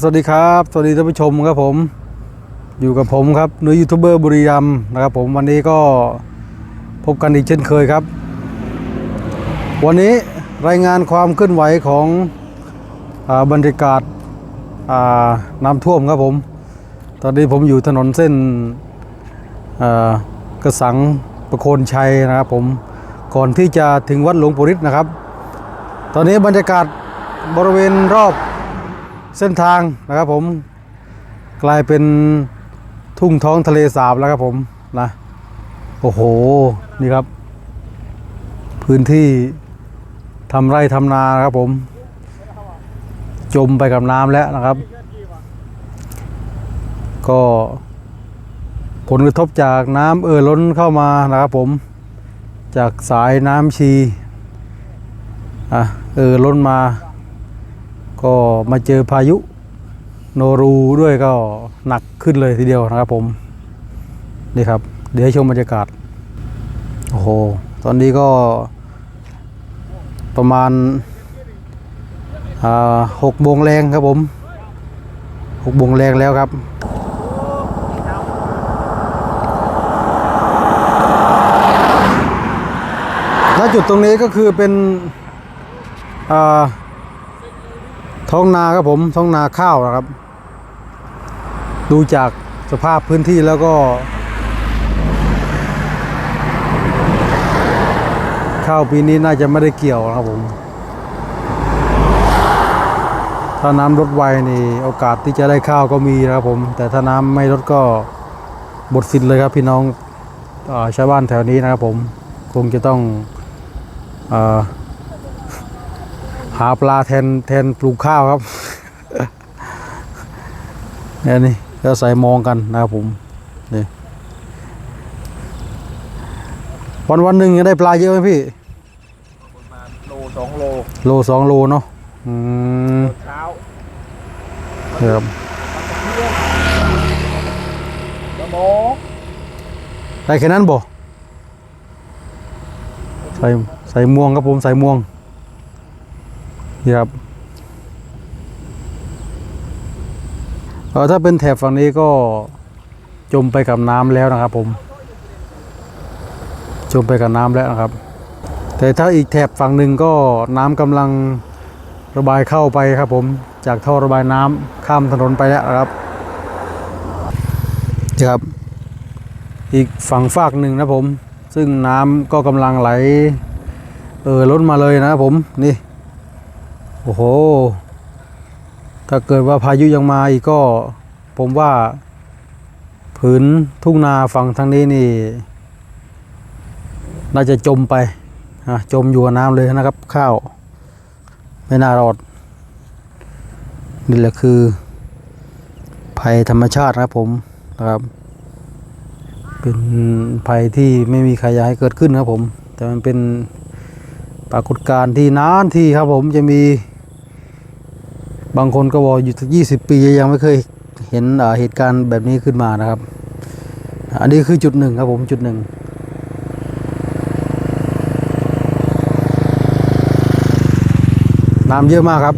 สวัสดีครับ สวัสดีท่านผู้ชมครับผม อยู่กับผมครับนุ้ยยูทูบเบอร์บุรีรัมย์นะครับผมวันนี้ก็พบกันอีกเช่นเคยครับ วันนี้รายงานความเคลื่อนไหวของอบรรยากาศาน้ำท่วมครับผม ตอนนี้ผมอยู่ถนนเส้นกระสังประโคนชัยนะครับผมก่อนที่จะถึงวัดหลวงปู่ฤทธิ์นะครับ ตอนนี้บรรยากาศบริเวณรอบ เส้นทางนะครับผมกลายเป็นทุ่งท้องทะเลสาบแล้วครับผมนะโอ้โหนี่ครับ พื้นที่ทำไร่ทำนานครับผม จมไปกับน้ำแล้วนะครับ ก็ผลกระทบจากน้ำเอ่อล้นเข้ามานะครับผม จากสายน้ำชีอะเอ่อล้นมา ก็มาเจอพายุโนรูด้วยก็หนักขึ้นเลยทีเดียวนะครับผมนี่ครับ เดี๋ยวให้ชมบรรยากาศโอ้โหตอนนี้ก็ประมาณหกโมงแรงครับผมหกโมงแรงแล้วครับและจุดตรงนี้ก็คือเป็นอ่า ท้องนาครับผมท้องนาข้าวนะครับ ดูจากสภาพพื้นที่แล้วก็ ข้าวปีนี้น่าจะไม่ได้เกี่ยวนะครับผม ถ้าน้ำลดไวนี่โอกาสที่จะได้ข้าวก็มีนะครับผม แต่ถ้าน้ำไม่ลดก็บทสิทธิ์เลยครับพี่น้องอชาวบ้านแถวนี้นะครับผม คงจะต้องอ หาปลาแทนแทนปลูกข้าวครับเนี่ยนี่ก็ใส่มองกันนะครับผมนี่วันวันหนึ่งได้ปลาเยอะไหมพี่ประมาณโลสองโลโลสองโลเนาะอืมเช้าครับสมองได้แค่นั้นบ่ใส่ใส่ม่วงครับผมใส่ม่วงนี่ ครับเออถ้าเป็นแถบฝั่งนี้ก็จมไปกับน้ำแล้วนะครับ ผม จมไปกับน้ำแล้วนะครับ แต่ถ้าอีกแถบฝั่งหนึ่งก็น้ำกำลังระบายเข้าไปครับ ผมจากท่อระบายน้ำข้ามถนนไปแล้วนะครับนี่ครับ อีกฝั่งฝากหนึ่งนะผม ซึ่งน้ำก็กำลังไหลเออล้นมาเลยนะครับผมนี่ โอ้โห ถ้าเกิดว่าพายุยังมาอีกก็ผมว่า ผืนทุ่งนาฝั่งทางนี้นี่ น่าจะจมไปจมอยู่กับน้ำเลยนะครับ ข้าว ไม่น่ารอด นี่แหละคือ ภัยธรรมชาติครับผมนะครับ เป็นภัยที่ไม่มีใครอยากให้เกิดขึ้นครับผม แต่มันเป็นปรากฏการณ์ที่นานที่ครับผมจะมี บางคนก็บอกอยู่ถึงยี่สิบปียังไม่เคยเห็นเหตุการณ์แบบนี้ขึ้นมานะครับ อันนี้คือจุดหนึ่งครับผมจุดหนึ่งน้ำเยอะมากครับ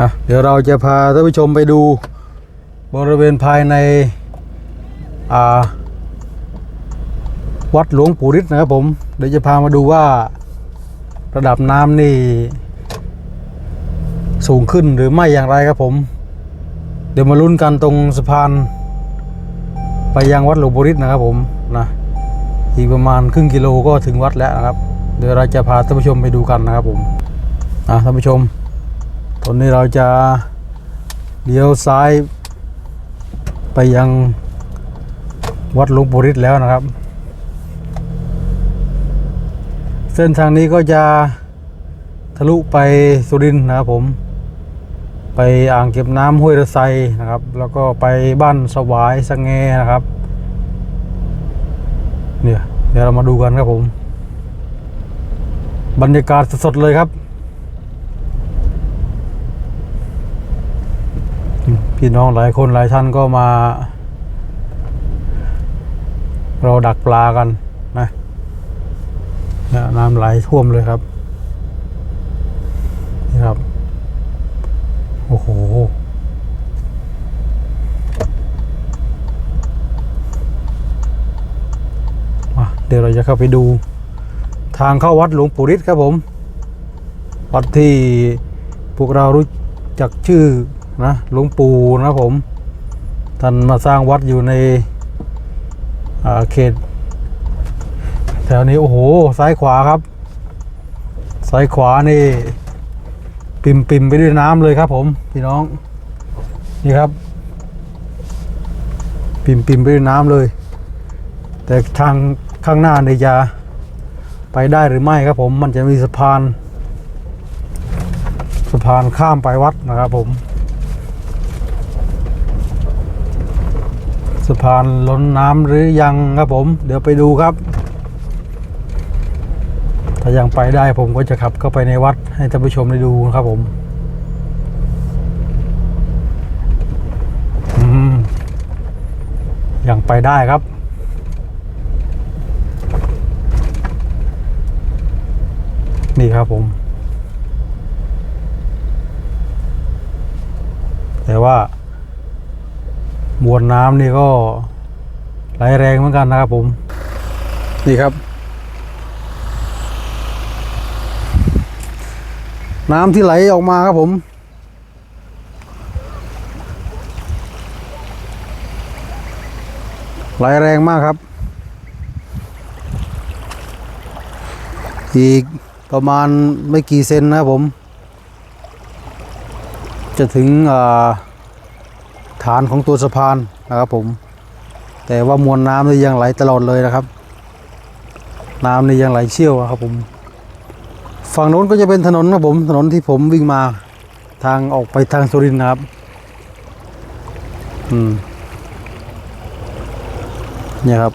อะเดี๋ยวเราจะพาท่านผู้ชมไปดูบริเวณภายในวัดหลวงปู่ฤทธิ์นะครับผม เดี๋ยวจะพามาดูว่า ระดับน้ำนี่ สูงขึ้นหรือไม่อย่างไรครับผม เดี๋ยวมาลุ้นกันตรงสะพาน ไปยังวัดหลวงปู่ฤทธิ์นะครับผมนะอีกประมาณครึ่งกิโลก็ถึงวัดแล้วนะครับ เดี๋ยวเราจะพาท่านผู้ชมไปดูกันนะครับผมอะท่านผู้ชม ตอนนี้เราจะเลี้ยวซ้ายไปยังวัดหลวงปู่ฤทธิ์แล้วนะครับ เส้นทางนี้ก็จะทะลุไปสุรินทร์นะครับผม ไปอ่างเก็บน้ำห้วยระไซนะครับ แล้วก็ไปบ้านสวายสะแงนะครับ เนี่ยเดี๋ยวเรามาดูกันครับผม บรรยากาศสดๆเลยครับ พี่น้องหลายคนหลายท่านก็มา เราดักปลากัน นี่ยน้ำไหลท่วมเลยครับ นี่ครับ โอ้โห เดี๋ยวเราจะเข้าไปดูทางเข้าวัดหลวงปู่ฤทธิ์ครับผม วัดที่พวกเรารู้จักชื่อนะหลวงปู่นะผม ท่านมาสร้างวัดอยู่ในอาเขต แถวนี้โอ้โห ซ้ายขวาครับ ซ้ายขวานี่ ปิมปิมไปด้วยน้ำเลยครับ ผมพี่น้อง นี่ครับ ปิมปิมไปด้วยน้ำเลย แต่ทางข้างหน้าเนี่ยจะไปได้หรือไม่ครับ ผมมันจะมีสะพาน สะพานข้ามไปวัดนะครับ ผมสะพานล้นน้ำหรือยังครับผม เดี๋ยวไปดูครับายังไปได้ผมก็จะขับเข้าไปในวัดให้ท่านผู้ชมได้ดูนะครับผมอืมยังไปได้ครับ นี่ครับผม แต่ว่ามวลน้ำนี่ก็ไหลแรงเหมือนกันนะครับผม นี่ครับ น้ำที่ไหลออกมาครับผม ไหลแรงมากครับ อีกประมาณไม่กี่เซนนะครับผม จะถึงาฐานของตัวสะพานนะครับผม แต่ว่ามวลน้ำนี่ยังไหลตลอดเลยนะครับ น้ำนี่ยังไหลเชี่ยวครับผม ฝั่งโน้นก็จะเป็นถนนครับผม ถนนที่ผมวิ่งมาทางออกไปทางสุรินทร์นะครับ อืมเนี่ยครับ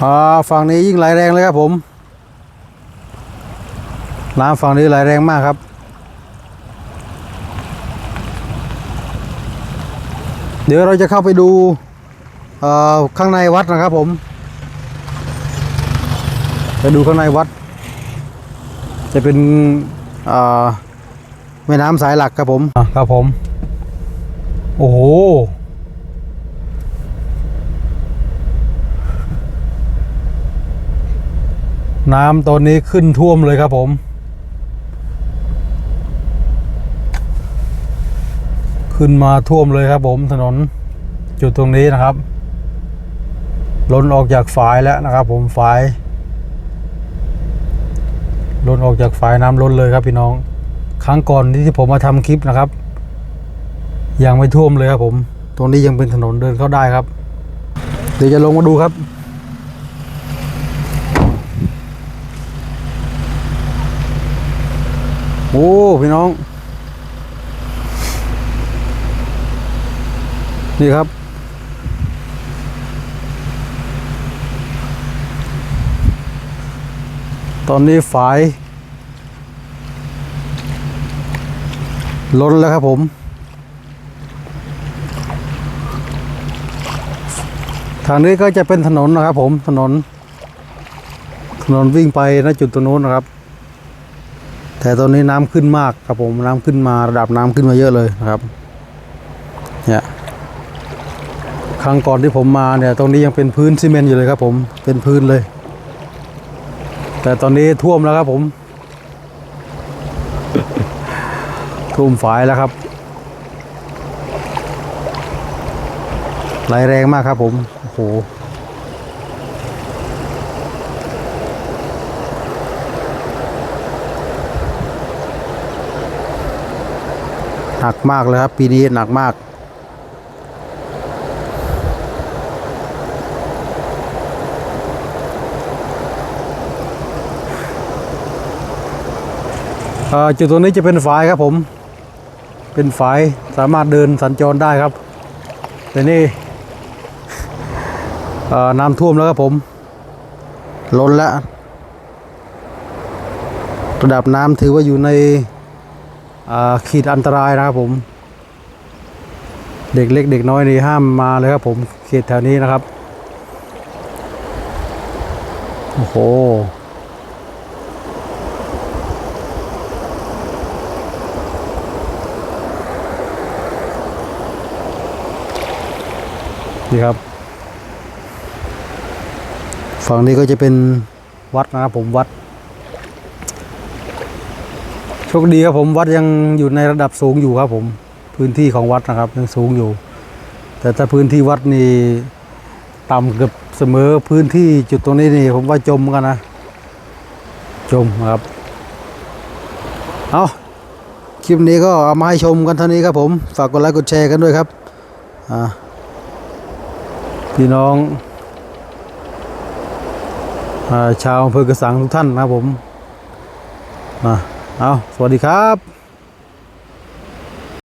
อ่าฝั่งนี้ยิ่งไหลแรงเลยครับผมน้ำฝั่งนี้ไหลแรงมากครับ เดี๋ยวเราจะเข้าไปดูเอ่อข้างในวัดนะครับผม ไปดูข้างในวัด จะเป็นแม่น้ำสายหลักครับผมครับผม โอ้โหน้ำตอนนี้ขึ้นท่วมเลยครับผม ขึ้นมาท่วมเลยครับผมถนนจุดตรงนี้นะครับ ล้นออกจากฝายแล้วนะครับผมฝาย ล้นออกจากฝายน้ำล้นเลยครับพี่น้อง ครั้งก่อนที่ผมมาทำคลิปนะครับยังไม่ท่วมเลยครับผม ตรงนี้ยังเป็นถนนเดินเข้าได้ครับ เดี๋ยวจะลงมาดูครับ โอ้พี่น้อง นี่ครับ ตอนนี้ฝายล้นแล้วครับผม ทางนี้ก็จะเป็นถนนนะครับผมถนน ถนนวิ่งไปณจุดตรงนู้นนะครับ แต่ตอนนี้น้ำขึ้นมากครับผมน้ำขึ้นมาระดับน้ำขึ้นมาเยอะเลยนะครับเนี่ยครั้งก่อนที่ผมมาเนี่ยตรงนี้ยังเป็นพื้นซีเมนต์อยู่เลยครับผมเป็นพื้นเลย แต่ตอนนี้ท่วมแล้วครับผม ท่วมฝายแล้วครับไหลแรงมากครับผมโอ้โหหนักมากเลยครับ ปีนี้หนักมาก จุดตรงนี้จะเป็นฝายครับผม เป็นฝายสามารถเดินสัญจรได้ครับ แต่นี่น้ำท่วมแล้วครับผม ล้นแล้วระดับน้ำถือว่าอยู่ในขีดอันตรายนะครับผม เด็กเล็กเด็กน้อยนี่ห้ามมาเลยครับผมเขตแถวนี้นะครับ โอ้โห นี่ครับ ฝั่งนี้ก็จะเป็นวัดนะครับผมวัด โชคดีครับผมวัดยังอยู่ในระดับสูงอยู่ครับผม พื้นที่ของวัดนะครับยังสูงอยู่ แต่ถ้าพื้นที่วัดนี่ต่ำเกือบเสมอพื้นที่จุดตรงนี้นี่ผมว่าจมกันนะ จมครับ เอาคลิปนี้ก็เอามาให้ชมกันเท่านี้ครับผม ฝากกดไลค์กดแชร์กันด้วยครับ อ่า พี่น้องอาชาวอำเภอกระสังทุกท่านนะครับผมนะเอาสวัสดีครับ